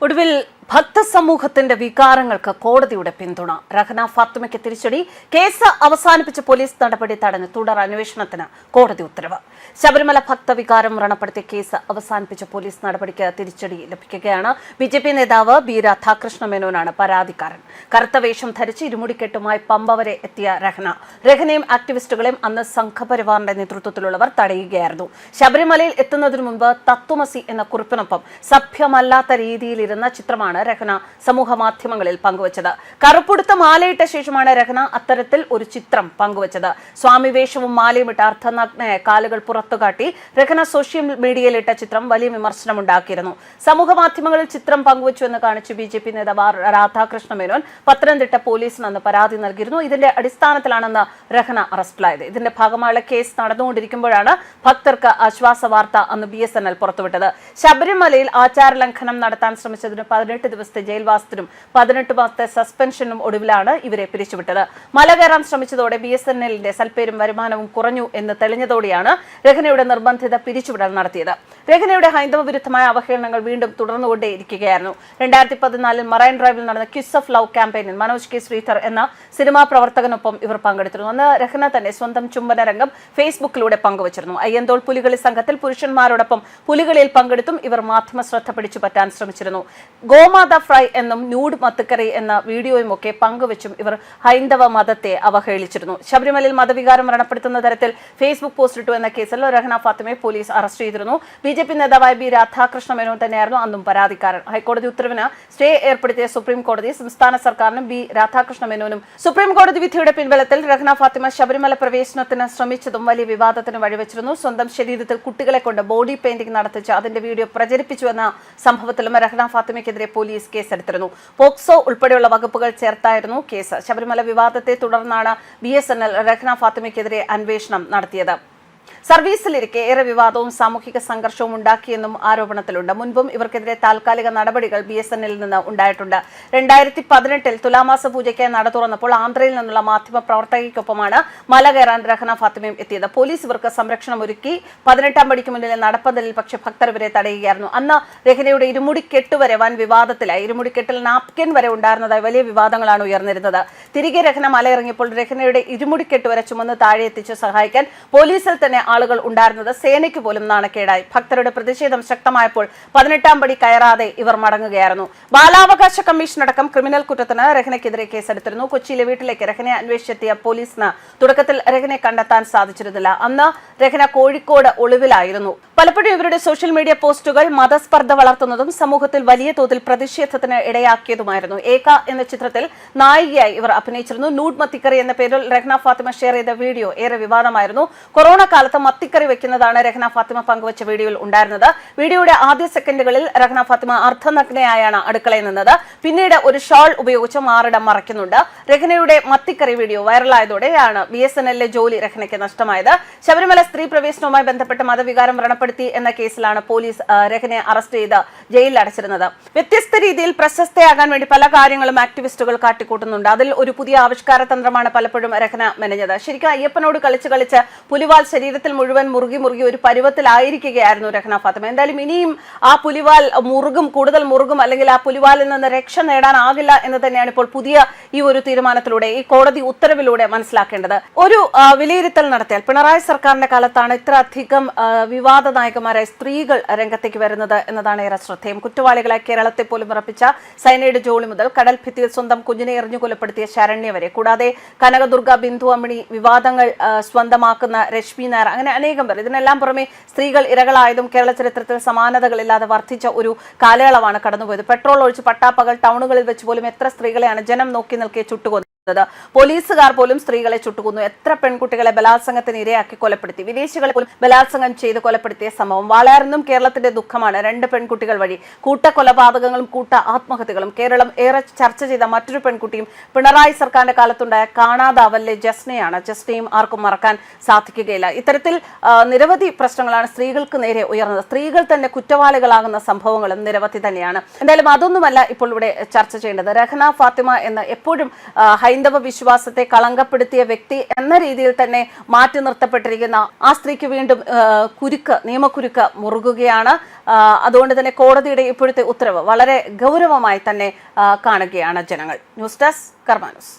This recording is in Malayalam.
ഒടുവിൽ ഭക്തസമൂഹത്തിന്റെ വികാരങ്ങൾക്ക് കോടതിയുടെ പിന്തുണ. റഹന ഫാത്തിമയ്ക്ക് തിരിച്ചടി. കേസ് അവസാനിപ്പിച്ച പോലീസ് നടപടി തടഞ്ഞ് തുടർ അന്വേഷണത്തിന് കോടതി ഉത്തരവ്. ശബരിമല ഭക്തവികാരം വ്രണപ്പെടുത്തിയ കേസ് അവസാനിപ്പിച്ച പോലീസ് നടപടിക്ക് തിരിച്ചടി ലഭിക്കുകയാണ്. ബി ജെ പി നേതാവ് ബി രാധാകൃഷ്ണ മേനോനാണ് പരാതിക്കാരൻ. കറുത്ത വേഷം ധരിച്ച് ഇരുമുടിക്കെട്ടുമായി പമ്പ വരെ എത്തിയ രഹന രഹനയും ആക്ടിവിസ്റ്റുകളെയും അന്ന് സംഘപരിവാറിന്റെ നേതൃത്വത്തിലുള്ളവർ തടയുകയായിരുന്നു. ശബരിമലയിൽ എത്തുന്നതിനു മുമ്പ് തത്വമസി എന്ന കുറിപ്പിനൊപ്പം സഭ്യമല്ലാത്ത രീതിയിലിരുന്ന ചിത്രമാണ് രഹന സമൂഹ മാധ്യമങ്ങളിൽ പങ്കുവച്ചത്. കറുപ്പുടുത്ത മാലയിട്ട ശേഷമാണ് രഹന അത്തരത്തിൽ ഒരു ചിത്രം പങ്കുവച്ചത്. സ്വാമി വേഷവും മാലയും ഇട്ട അർദ്ധനഗ്നയായ കാലുകൾ പുറത്തുകാട്ടി രഹന സോഷ്യൽ മീഡിയയിലിട്ട ചിത്രം വലിയ വിമർശനമുണ്ടാക്കിയിരുന്നു. സമൂഹ മാധ്യമങ്ങളിൽ ചിത്രം പങ്കുവച്ചു എന്ന് കാണിച്ച് ബി ജെ പി നേതാവ് രാധാകൃഷ്ണ മേനോൻ പത്തനംതിട്ട പോലീസിന് അന്ന് പരാതി നൽകിയിരുന്നു. ഇതിന്റെ അടിസ്ഥാനത്തിലാണെന്ന് രഹന അറസ്റ്റിലായത്. ഇതിന്റെ ഭാഗമായുള്ള കേസ് നടന്നുകൊണ്ടിരിക്കുമ്പോഴാണ് ഭക്തർക്ക് ആശ്വാസ വാർത്ത അന്ന് ബി എസ് എൻ എൽ പുറത്തുവിട്ടത്. ശബരിമലയിൽ ആചാര ലംഘനം നടത്താൻ ശ്രമിച്ചതിന് പതിനെട്ട് ദിവസത്തെ ജയിൽവാസത്തിനും പതിനെട്ട് മാസത്തെ സസ്പെൻഷനും ഒടുവിലാണ് ഇവരെ പിരിച്ചുവിട്ടത്. മല കയറാൻ ശ്രമിച്ചതോടെ ബി എസ് എൻ എല്ലിന്റെ സൽപ്പേരും വരുമാനവും കുറഞ്ഞു എന്ന് തെളിഞ്ഞതോടെയാണ് രഹനയുടെ നിർബന്ധിത പിരിച്ചുവിടൽ നടത്തിയത്. രഹനയുടെ ഹൈന്ദവ വിരുദ്ധമായ അവഹേളനങ്ങൾ വീണ്ടും തുടർന്നുകൊണ്ടേയിരിക്കുകയായിരുന്നു. രണ്ടായിരത്തി പതിനാലിൽ മറൈൻ ഡ്രൈവിൽ നടന്ന കിസ് ഓഫ് ലവ് ക്യാമ്പയിനിൽ മനോജ് കെ. ശ്രീധർ എന്ന സിനിമാ പ്രവർത്തകനൊപ്പം ഇവർ പങ്കെടുത്തിരുന്നു. അന്ന് രഹന തന്നെ സ്വന്തം ചുംബന രംഗം ഫേസ്ബുക്കിലൂടെ പങ്കുവച്ചിരുന്നു. അയ്യന്തോൾ പുലികളി സംഘത്തിൽ പുരുഷന്മാരോടൊപ്പം പുലികളിയിൽ പങ്കെടുത്തും ഇവർ മാധ്യമ ശ്രദ്ധ പിടിച്ചു പറ്റാൻ ശ്രമിച്ചിരുന്നു ഗോമാത ഫ്രൈ എന്നും ന്യൂഡ് മത്തക്കറി എന്ന വീഡിയോയും ഒക്കെ പങ്കുവച്ചും ഇവർ ഹൈന്ദവ മതത്തെ അവഹേളിച്ചിരുന്നു. ശബരിമലയിൽ മതവികാരം വ്രണപ്പെടുത്തുന്ന തരത്തിൽ ഫേസ്ബുക്ക് പോസ്റ്റ് ഇട്ടു എന്ന കേസിൽ രഹന ഫാത്തിമയെ പോലീസ് അറസ്റ്റ് ചെയ്തിരുന്നു. ബി ജെ പി നേതാവായ ബി രാധാകൃഷ്ണ മേനോൻ തന്നെയായിരുന്നു അന്നും പരാതിക്കാരൻ. ഹൈക്കോടതി ഉത്തരവിന് സ്റ്റേ ഏർപ്പെടുത്തിയ സുപ്രീം കോടതി സംസ്ഥാന സർക്കാരിനും ബി രാധാകൃഷ്ണ മേനോനും സുപ്രീം കോടതി വിധിയുടെ പിൻബലത്തിൽ രഹന ഫാത്തിമ ശബരിമല പ്രവേശനത്തിന് ശ്രമിച്ചതും വലിയ വിവാദത്തിന് വഴിവെച്ചിരുന്നു. സ്വന്തം ശരീരത്തിൽ കുട്ടികളെ കൊണ്ട് ബോഡി പെയിന്റിംഗ് നടത്തിച്ച് അതിന്റെ വീഡിയോ പ്രചരിപ്പിച്ചു എന്ന സംഭവത്തിലും രഹന ഫാത്തിമയ്ക്കെതിരെ പോലീസ് കേസെടുത്തിരുന്നു. പോക്സോ ഉൾപ്പെടെയുള്ള വകുപ്പുകൾ ചേർത്തായിരുന്നു കേസ്. ശബരിമല വിവാദത്തെ തുടർന്നാണ് B S N L Rehana ഫാത്തിമയ്ക്കെതിരെ അന്വേഷണം നടത്തിയത്. സർവീസിലിരിക്കെ ഏറെ വിവാദവും സാമൂഹിക സംഘർഷവും ഉണ്ടാക്കിയെന്നും ആരോപണത്തിലുണ്ട്. മുൻപും ഇവർക്കെതിരെ താൽക്കാലിക നടപടികൾ ബി എസ് എന്നിൽ നിന്ന് ഉണ്ടായിട്ടുണ്ട്. രണ്ടായിരത്തി പതിനെട്ടിൽ തുലാമാസ പൂജയ്ക്ക് നട തുറന്നപ്പോൾ ആന്ധ്രയിൽ നിന്നുള്ള മാധ്യമ പ്രവർത്തകയ്ക്കൊപ്പമാണ് മല കയറാൻ രഹന ഫാത്തിമയും എത്തിയത്. പോലീസ് ഇവർക്ക് സംരക്ഷണം ഒരുക്കി പതിനെട്ടാം പടിക്ക് മുന്നിലെ നടപ്പന്തലിൽ പക്ഷെ ഭക്തർ ഇവരെ തടയുകയായിരുന്നു. അന്ന് രഹനയുടെ ഇരുമുടിക്കെട്ട് വരെ വൻ വിവാദത്തിലായി. ഇരുമുടിക്കെട്ടിൽ നാപ്കിൻ വരെ ഉണ്ടായിരുന്നതായി വലിയ വിവാദങ്ങളാണ് ഉയർന്നിരുന്നത്. തിരികെ രഹന മല ഇറങ്ങിയപ്പോൾ രഹനയുടെ ഇരുമുടിക്കെട്ട് വരെ ചുമന്ന് താഴെ എത്തിച്ച് സഹായിക്കാൻ പോലീസിൽ തന്നെ ആളുകൾ ഉണ്ടായിരുന്നത് സേനയ്ക്ക് പോലും നാണക്കേടായി. ഭക്തരുടെ പ്രതിഷേധം ശക്തമായപ്പോൾ പതിനെട്ടാം പടി കയറാതെ ഇവർ മടങ്ങുകയായിരുന്നു. ബാലാവകാശ കമ്മീഷൻ അടക്കം ക്രിമിനൽ കുറ്റത്തിന് രഹനയ്ക്കെതിരെ കേസെടുത്തിരുന്നു. കൊച്ചിയിലെ വീട്ടിലേക്ക് രഹനെ അന്വേഷിച്ചെത്തിയ പോലീസിന് തുടക്കത്തിൽ രഹനെ കണ്ടെത്താൻ സാധിച്ചിരുന്നില്ല. അന്ന് രഹന കോഴിക്കോട് ഒളിവിലായിരുന്നു. പലപ്പോഴും ഇവരുടെ സോഷ്യൽ മീഡിയ പോസ്റ്റുകൾ മതസ്പർദ്ധ വളർത്തുന്നതും സമൂഹത്തിൽ വലിയ തോതിൽ പ്രതിഷേധത്തിന് ഇടയാക്കിയതുമായിരുന്നു. ഏക എന്ന ചിത്രത്തിൽ നായികയായി ഇവർ അഭിനയിച്ചിരുന്നു. നൂഡ് മത്തിക്കറി എന്ന പേരിൽ രഹ്ന ഫാത്തിമ ഷെയർ ചെയ്ത വീഡിയോ ഏറെ വിവാദമായിരുന്നു. കൊറോണ കാലത്ത് മത്തിക്കറി വെക്കുന്നതാണ് രഹ്ന ഫാത്തിമ പങ്കുവച്ച വീഡിയോയിൽ ഉണ്ടായിരുന്നത്. വീഡിയോയുടെ ആദ്യ സെക്കൻഡുകളിൽ രഹ്ന ഫാത്തിമ അർദ്ധനഗ്നയായാണ് അടുക്കളയിൽ നിന്നത്. പിന്നീട് ഒരു ഷാൾ ഉപയോഗിച്ച് മാറിടം മറയ്ക്കുന്നുണ്ട്. രഹ്നയുടെ മത്തിക്കറി വീഡിയോ വൈറലായതോടെയാണ് ബി എസ് എൻ എല്ലിലെ ജോലി രഹ്നയ്ക്ക് നഷ്ടമായത്. ശബരിമല സ്ത്രീ പ്രവേശനവുമായി ബന്ധപ്പെട്ട് മതവികാരം വ്രണപ്പെടുത്തി എന്ന കേസിലാണ് പോലീസ് രഹ്നയെ അറസ്റ്റ് ചെയ്ത് ജയിലിൽ അടച്ചിരുന്നത്. വ്യത്യസ്ത രീതിയിൽ പ്രശസ്തയാകാൻ വേണ്ടി പല കാര്യങ്ങളും ആക്ടിവിസ്റ്റുകൾ കാട്ടിക്കൂട്ടുന്നുണ്ട്. അതിൽ ഒരു പുതിയ ആവിഷ്കാര തന്ത്രമാണ് പലപ്പോഴും രഹ്ന മെനഞ്ഞത്. ശരിക്കും അയ്യപ്പനോട് കളിച്ച് കളിച്ച് പുലിവാൽ ശരീരത്തിൽ മുഴുവൻ മുറുകി മുറുകി ഒരു പരുവത്തിലായിരിക്കുകയായിരുന്നു രഹ്ന ഫാത്തിമ. എന്തായാലും ഇനിയും ആ പുലിവാൽ മുറുകും കൂടുതൽ മുറുകും അല്ലെങ്കിൽ ആ പുലിവാലിൽ നിന്ന് രക്ഷ നേടാനാകില്ല എന്ന് തന്നെയാണ് ഇപ്പോൾ പുതിയ ഈ ഒരു തീരുമാനത്തിലൂടെ ഈ കോടതി ഉത്തരവിലൂടെ മനസ്സിലാക്കേണ്ടത്. ഒരു വിലയിരുത്തൽ നടത്തിയാൽ പിണറായി സർക്കാരിന്റെ കാലത്താണ് ഇത്ര അധികം വിവാദ നായകന്മാരായ സ്ത്രീകൾ രംഗത്തേക്ക് വരുന്നത് എന്നതാണ് ഏറെ ശ്രദ്ധേയം. കുറ്റവാളികളെ കേരളത്തെ പോലും ഉറപ്പിച്ച സൈനയുടെ ജോളി മുതൽ കടൽ ഭിത്തിയിൽ സ്വന്തം കുഞ്ഞിനെ എറിഞ്ഞു കൊലപ്പെടുത്തിയ ശരണ്യ വരെ. കൂടാതെ കനകദുർഗ ബിന്ദു അമ്മിണി വിവാദങ്ങൾ സ്വന്തമാക്കുന്ന രശ്മി നായർ അങ്ങനെ അനേകം പേർ. ഇതിനെല്ലാം പുറമെ സ്ത്രീകൾ ഇരകളായതും കേരള ചരിത്രത്തിൽ സമാനതകളില്ലാതെ വർദ്ധിച്ച ഒരു കാലയളവാണ് കടന്നുപോയത്. പെട്രോൾ ഒഴിച്ച് പട്ടാപ്പകൽ ടൗണുകളിൽ വെച്ച് പോലും എത്ര സ്ത്രീകളെയാണ് ജനം നോക്കി നിൽക്കെ ചുട്ടുകൊന്നത്? പോലീസുകാർ പോലും സ്ത്രീകളെ ചുട്ടുകൊന്നു. എത്ര പെൺകുട്ടികളെ ബലാത്സംഗത്തിന് ഇരയാക്കി കൊലപ്പെടുത്തി. വിദേശികളെ പോലും ബലാത്സംഗം ചെയ്ത് കൊലപ്പെടുത്തിയ സംഭവം വളർന്നും കേരളത്തിന്റെ ദുഃഖമാണ്. രണ്ട് പെൺകുട്ടികൾ വഴി കൂട്ട കൊലപാതകങ്ങളും കൂട്ട ആത്മഹത്യകളും. കേരളം ഏറെ ചർച്ച ചെയ്ത മറ്റൊരു പെൺകുട്ടിയും പിണറായി സർക്കാരിന്റെ കാലത്തുണ്ടായ കാണാതാവല്ലെ ജസ്നയാണ്. ജസ്നയും ആർക്കും മറക്കാൻ സാധിക്കുകയില്ല. ഇത്തരത്തിൽ നിരവധി പ്രശ്നങ്ങളാണ് സ്ത്രീകൾക്ക് നേരെ ഉയർന്നത്. സ്ത്രീകൾ തന്നെ കുറ്റവാളികളാകുന്ന സംഭവങ്ങളും നിരവധി തന്നെയാണ്. എന്തായാലും അതൊന്നുമല്ല ഇപ്പോൾ ഇവിടെ ചർച്ച ചെയ്യേണ്ടത്. രഹന ഫാത്തിമ എന്ന എപ്പോഴും ഹൈന്ദവ വിശ്വാസത്തെ കളങ്കപ്പെടുത്തിയ വ്യക്തി എന്ന രീതിയിൽ തന്നെ മാറ്റി നിർത്തപ്പെട്ടിരിക്കുന്ന ആ സ്ത്രീക്ക് വീണ്ടും കുരുക്ക് നിയമക്കുരുക്ക് മുറുകുകയാണ്. അതുകൊണ്ട് തന്നെ കോടതിയുടെ ഇപ്പോഴത്തെ ഉത്തരവ് വളരെ ഗൗരവമായി തന്നെ കാണുകയാണ് ജനങ്ങൾ. News desk കർമാനൂസ്